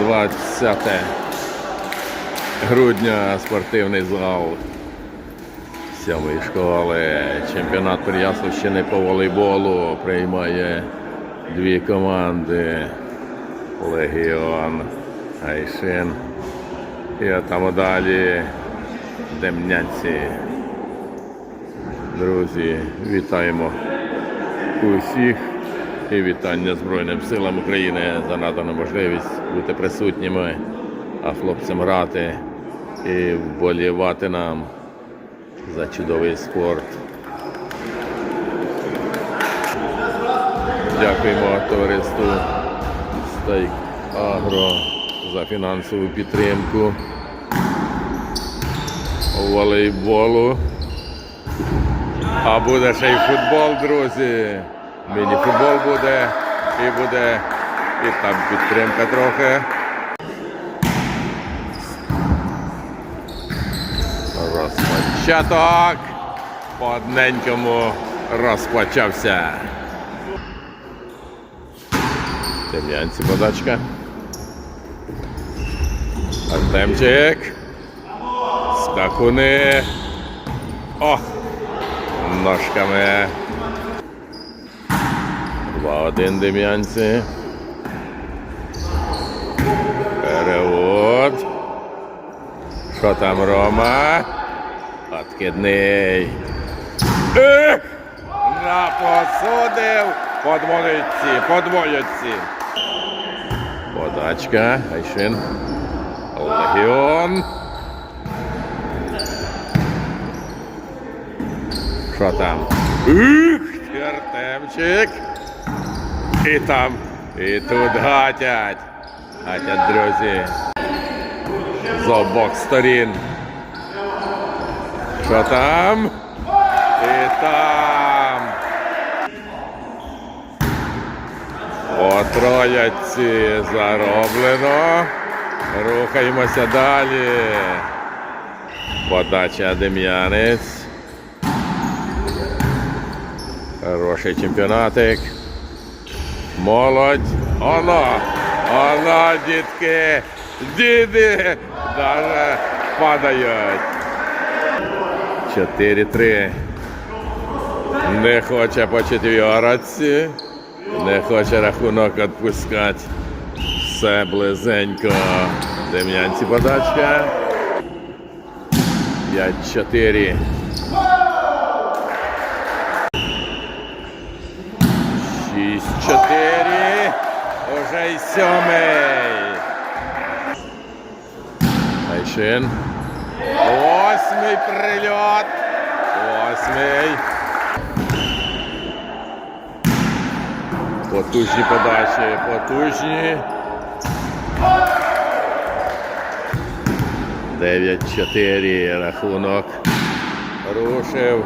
20 грудня спортивний зал сьомої школи. Чемпіонат Переяславщини по волейболу приймає дві команди. Легіон Айшин. І там далі Демнянці. Друзі, вітаємо усіх і вітання Збройним силам України за надану можливість бути присутніми, а хлопцям грати і вболівати нам за чудовий спорт. Дякуємо товариству Стейк Агро за фінансову підтримку волейболу. А буде ще й футбол, друзі. Міні-футбол буде і буде і там підтримка трохи. Розпочаток. По одненькому розпочався. Тем'янці подачка. Артемчик. Скакуни. О! Ножками. 2-1 дем'янці. Перевод. Що там Рома? Откидний. Ех! Напосудив. Подвоїці, подвоїці. Подачка. Айшин. Легіон. Що там? Ух, ти, Артемчик. І там, і тут гатять. Гатять, друзі. З обох сторін. Що там? І там. По зароблено. Рухаємося далі. Подача Дем'янець. Хороший чемпіонатик. Молодь. Оно. Оно, дітки. Діди. Даже падають. 4-3. Не хоче по четверці. Не хоче рахунок відпускати. Все близенько. Дем'янці подачка. 5-4. Уже сьомий. Айшин. Восьмий прильот. Восьмий. Потужні подачі. Потужні. 9-4 рахунок. Рушив.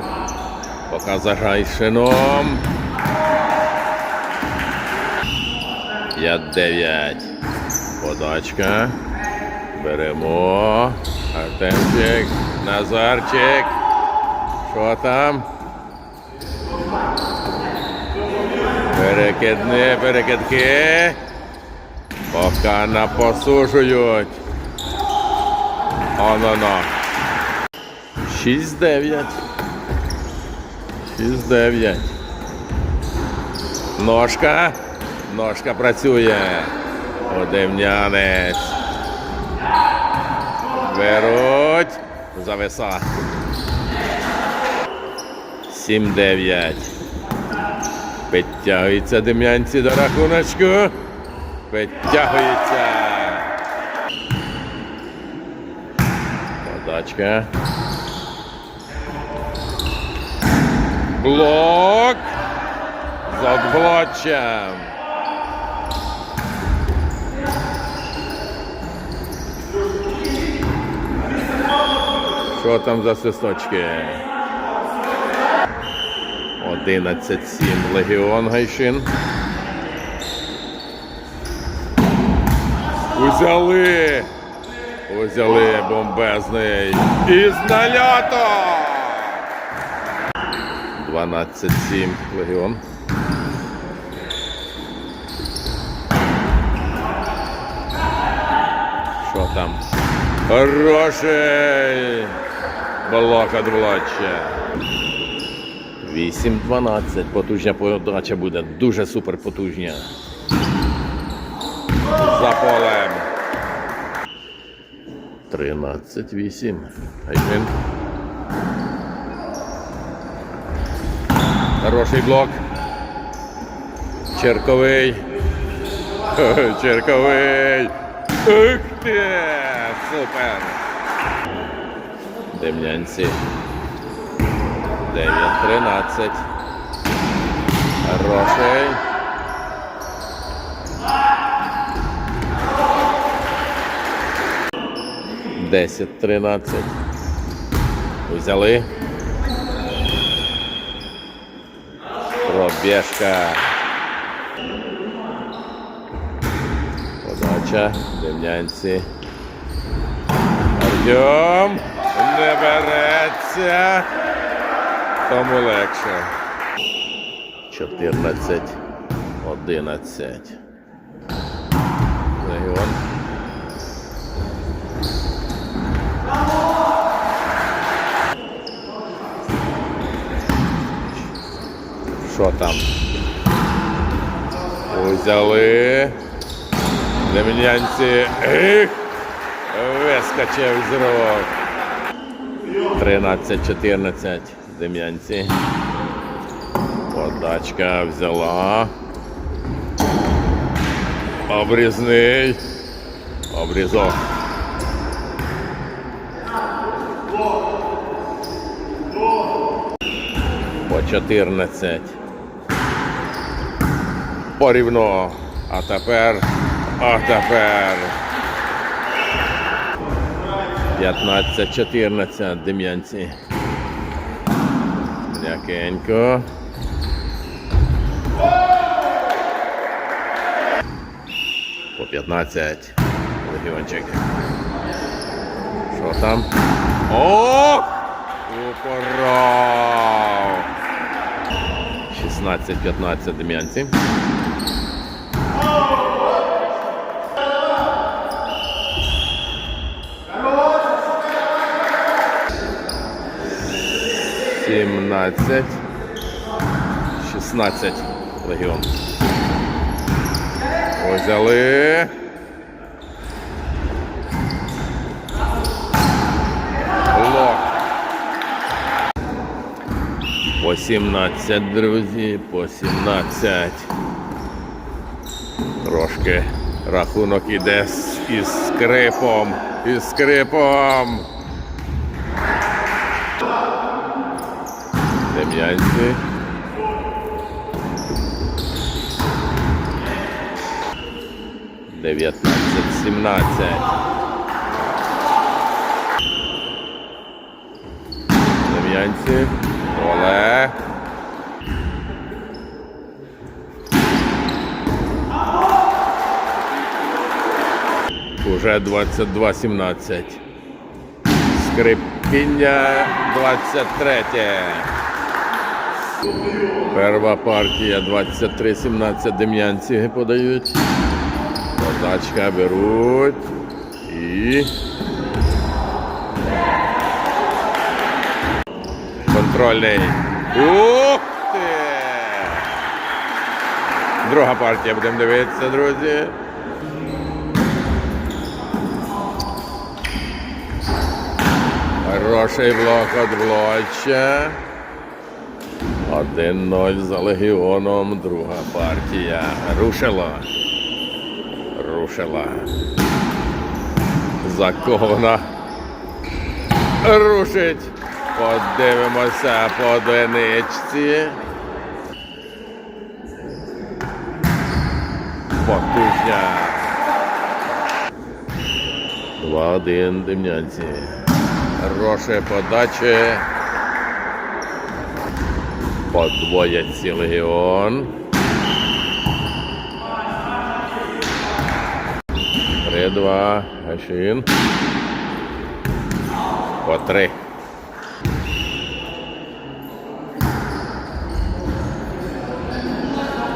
Поки за Гайшином. 5-9. Подачка. Беремо. Артемчик. Назарчик. Що там? Перекидни, перекидки. Поки напосушують. Оно-но. 6-9. 6-9. Ножка. Ножка працює. Одемнянець. Беруть. Зависа. 7-9. Підтягується дем'янці до рахуночку. Підтягується. Подачка. Блок. З отблочем. Що там за свисточки? 11-7 Легіон Гайшин. Узяли. Узяли бомбезний. Із нальоту. 12-7 Легіон. Що там? Хороший! Блок від Влоча. 8-12. Потужня подача буде. Дуже супер потужня. За полем. 13-8. Гайшин. Хороший блок. Черковий. Черковий. Ух ти! Супер! Дем'янці. 9-13. Хороший. Десять тринадцять. Взяли. Пробіжка. Подача. Дем'янці. Артем. Не береться. Тому легше. 14. 11. Легіон. Що там? Узяли. Дем'янці. Вискочив з рук. 13-14 Дем'янці. Подачка взяла. Обрізний. Обрізок. По 14. Порівно. А тепер. А тепер. 15-14 Дем'янці. М'якенько. По 15. Легіончик. Що там? О! Упоров! 16-15 Дем'янці. Сімнадцять. Шістнадцять. Легіон. Взяли. Лок. По 17, друзі, по 17. Трошки рахунок іде із скрипом. Із скрипом. Дем'янці. Дев'ятнадцять, сімнадцять. Дем'янці. Оле. Уже 22-17. Скрипіння 23. Перша партія 23-17 дем'янці подають. Подачка беруть. І. Контрольний. Ух ти! Друга партія будемо дивитися, друзі. Хороший блок від Блоча. 1-0 за легіоном. Друга партія. Рушила. Рушила. За кого вона рушить. Подивимося по одиничці. Потужня. 2-1 Дем'янці. Хороше подачі подвоять ці легіон. Три, два, гашин. По три.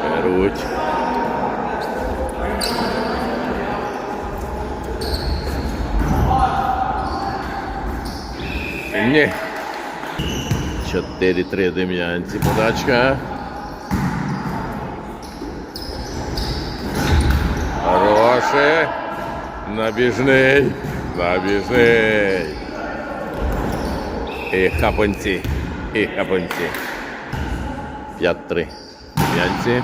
Беруть. Ні. 4-3 Дем'янці подачка. Хороше. Набіжний. Набіжний. І хапанці. І хапанці. 5-3. Дем'янці.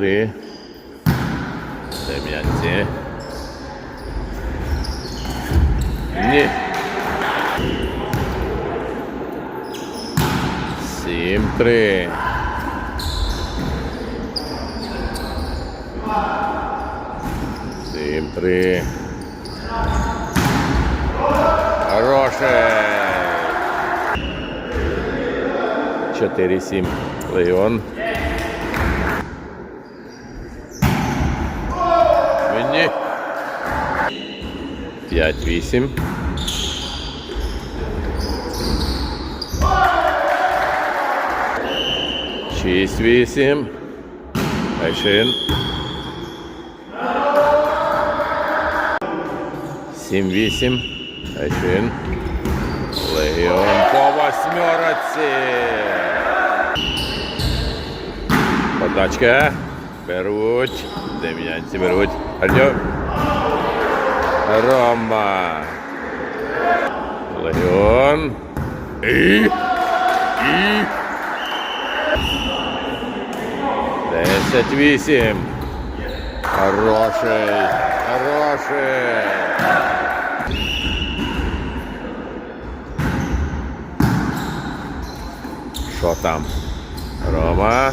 три. Дем'янці. Ні. Сім три. Сім три. Хороше. Чотири сім. Леон. 5-8. Шість вісім. Айшин. Сім вісім. Айшин. Легіон по восьмерці. Подачка. Беруть. Дем'янці беруть. Альо. Рома. Легіон. І. І. Десять вісім. Хороший. Хороший. Що там? Рома.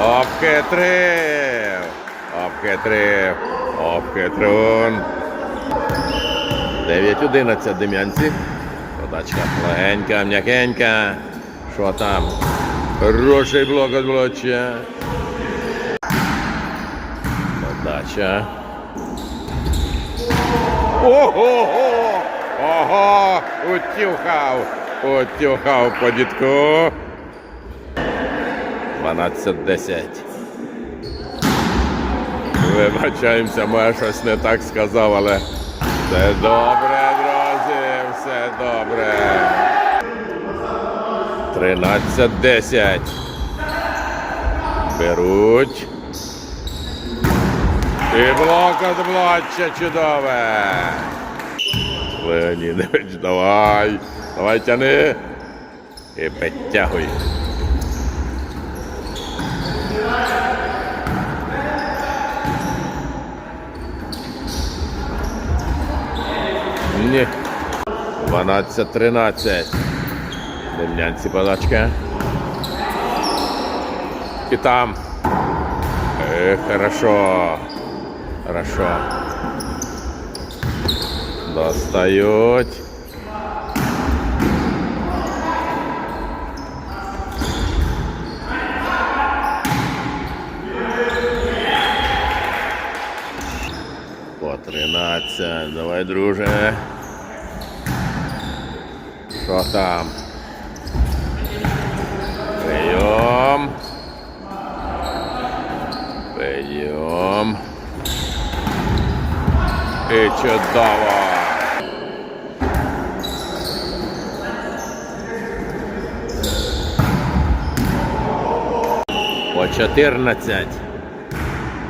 Обхитрив. Обхитрив. Обхитрун. 9-11 Дем'янці. Подачка легенька, м'якенька. Що там? Хороший блок від блоча. Подача. Ого! Ого! Утюхав! Утюхав по дітку. 12-10. Вибачаємося, може щось не так сказав, але все добре, друзі, все добре. 13-10. Беруть. І блок від блоча чудове. Леонідович, давай. Давай тяни. І підтягуй. Ні. 12-13. Дем'янці подачка. І там. Е, хорошо. Хорошо. Достають. По 13. Давай, друже. Що там? Прийом. Прийом. І чудово. По 14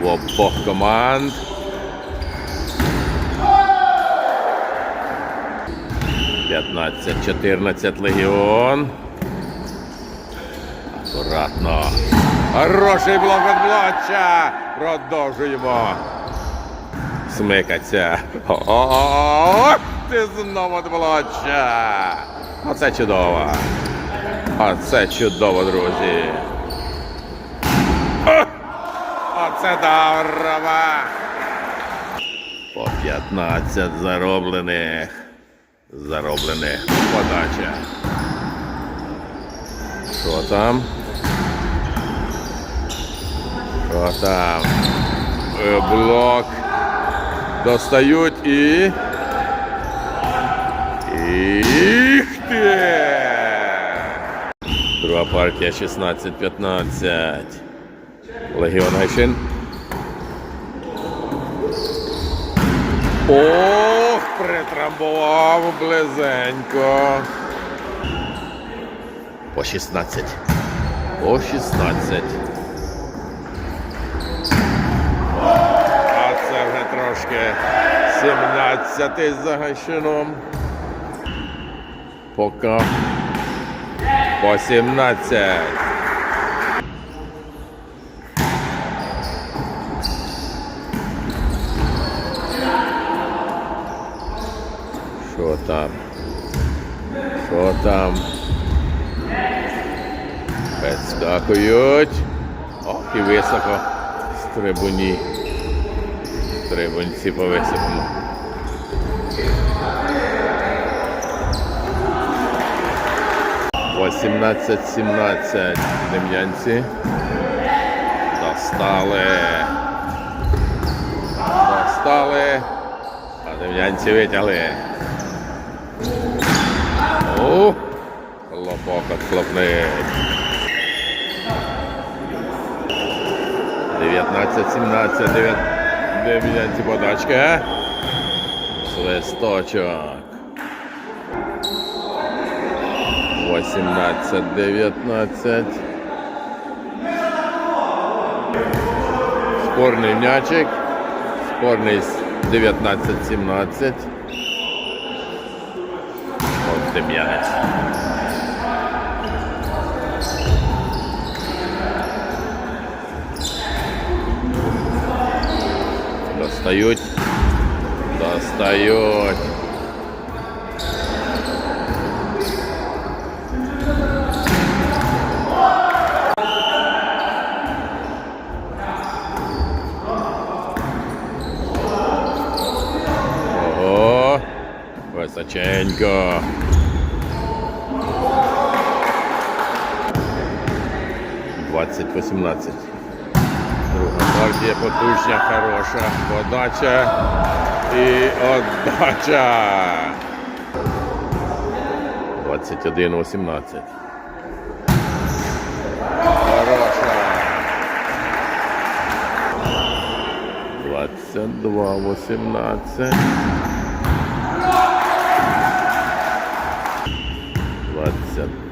в обох команд. П'ятнадцять, чотирнадцять легіон. Акуратно. Хороший блок від блоча. Продовжуємо. Смикаться. О, ти знову від. Оце чудово. Оце чудово, друзі. О, Оце здорово. По 15 зароблених. Зароблених. Подача. Що там? Що там? Е, Блок. Достають і. Їх ти! Друга партія 16-15. Легіон Гайшин. Ох, притрамбував близенько. По 16. По 16. А це вже трошки 17 за Гайшином. Поки по 17. Там? Що там? Підскакують. Ох, і високо з трибуні. По високому. Восімнадцять, сімнадцять дем'янці. Достали. Достали. А дем'янці витягли. О, хлопок отхлопнить. 19-17, 9, 9 подачки. Свисточок. 18, 19. Спорний м'ячик. Спорний 19-17. От Дем'янець. Достають. Достають. Ого, височенько. Двадцять вісімнадцять. Партія потужня, хороша. Подача і отдача. 21-18. Хороша. 22-18.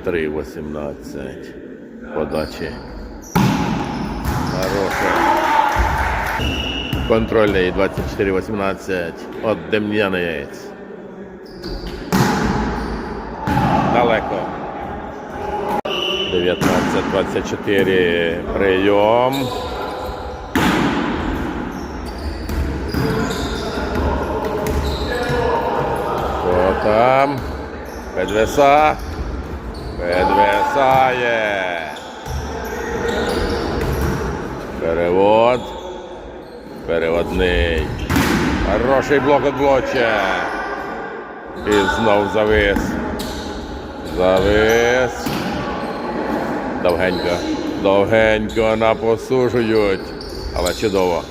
23-18. Подачі. Хороша. Контрольний 24-18 от Дем'янець. Далеко. 19-24 прийом. Що там? Підвеса. Підвисає. Перевод. Переводний. Хороший блок блоча. І знов завис. Завис. Довгенько. Довгенько напосужують. Але чудово.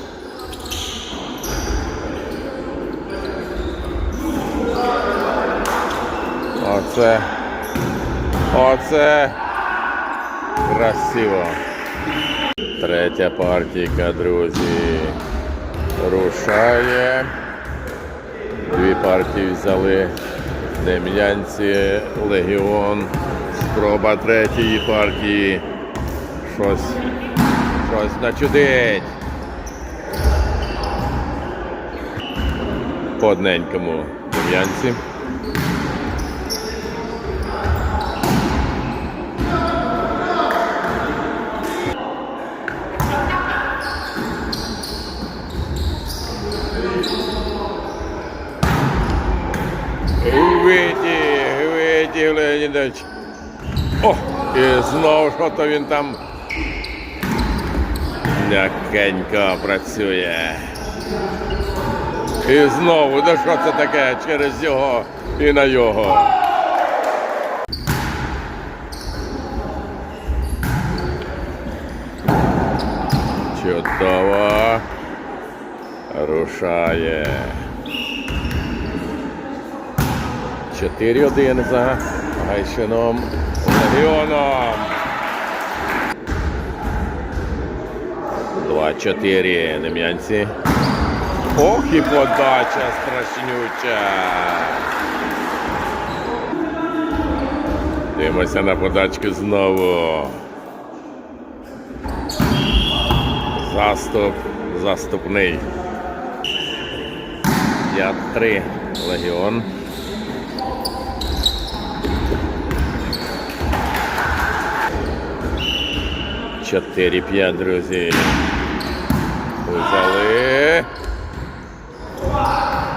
Оце. Оце. Красиво. Третя партійка, друзі. Рушає. Дві партії взяли. Дем'янці, Легіон. Спроба третьої партії. Щось. Щось начудить. По одненькому Дем'янці. Витяг, витяг, Леонідович. О, і знову що то він там м'якенько працює. І знову, да що це таке через його і на його. Чудово. Рушає. 4-1 за Гайшином Легіоном. 2-4 Дем'янці. Ох і подача страшнюча. Дивимося на подачку знову. Заступ, заступний. 5-3 Легіон. Чотири п'ять, друзі. Взяли.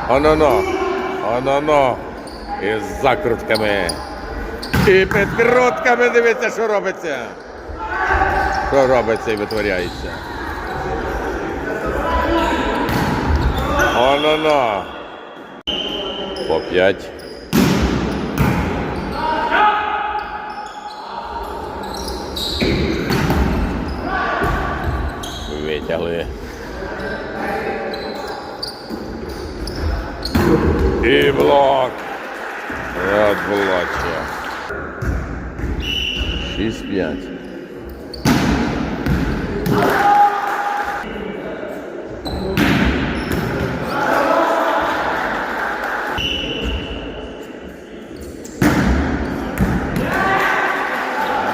Оно-но. Оно-но. Із закрутками. І підкрутками дивіться, що робиться. Що робиться і витворяється. Оно-но. По п'ять. Витягли. І блок. Блоче. 6-5.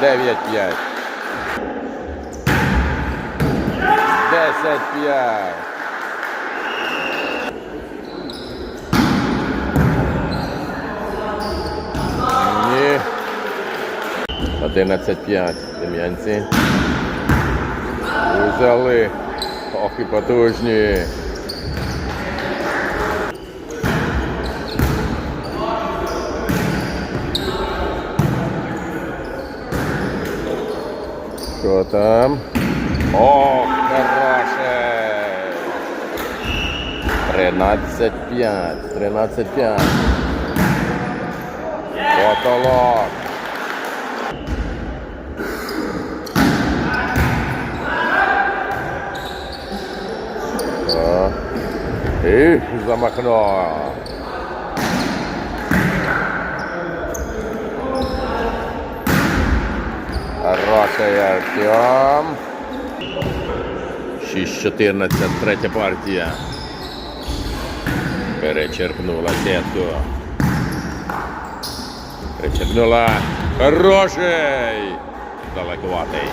Дев'ять п'ять. Десять п'ять. Ні. Одинадцять п'ять. Дем'янці. Взяли. Ох потужні. Що там? Ох, хороше! 13-5. 13-5. Потолок. І замахнув. Хороший Артем. 6-14, третя партія. Перечеркнула сетку. Перечеркнула. Хороший. Далекуватий.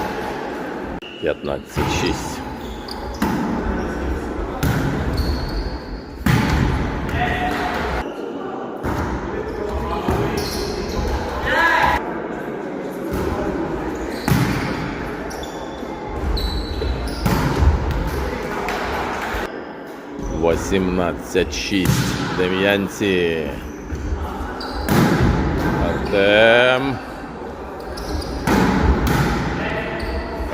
15-6. Восемнадцять шість. Дем'янці. Артем.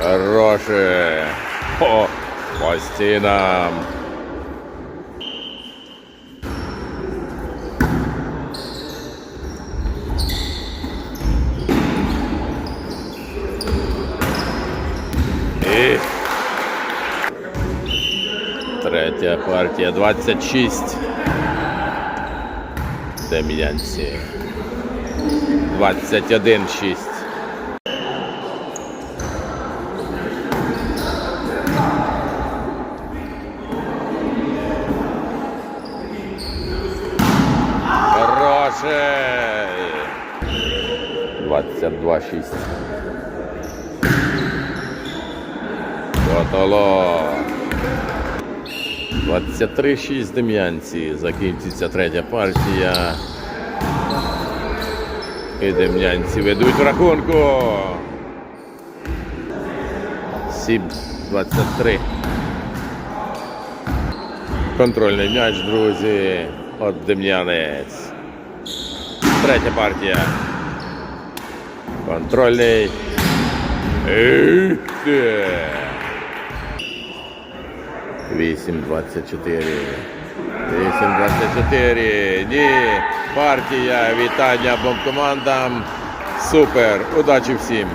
Хороше. По стінам. І Третя партія 26. Дем'янці. 21-6. Хороший. 22-6. Потолок. 23-6 Дем'янці. Закінчиться третя партія. І Дем'янці ведуть в рахунку. 7-23. Контрольний м'яч, друзі. От Дем'янець. Третя партія. Контрольний. І де. 8-24. 8-24. Ні. Партія. Вітання обом командам. Супер. Удачі всім.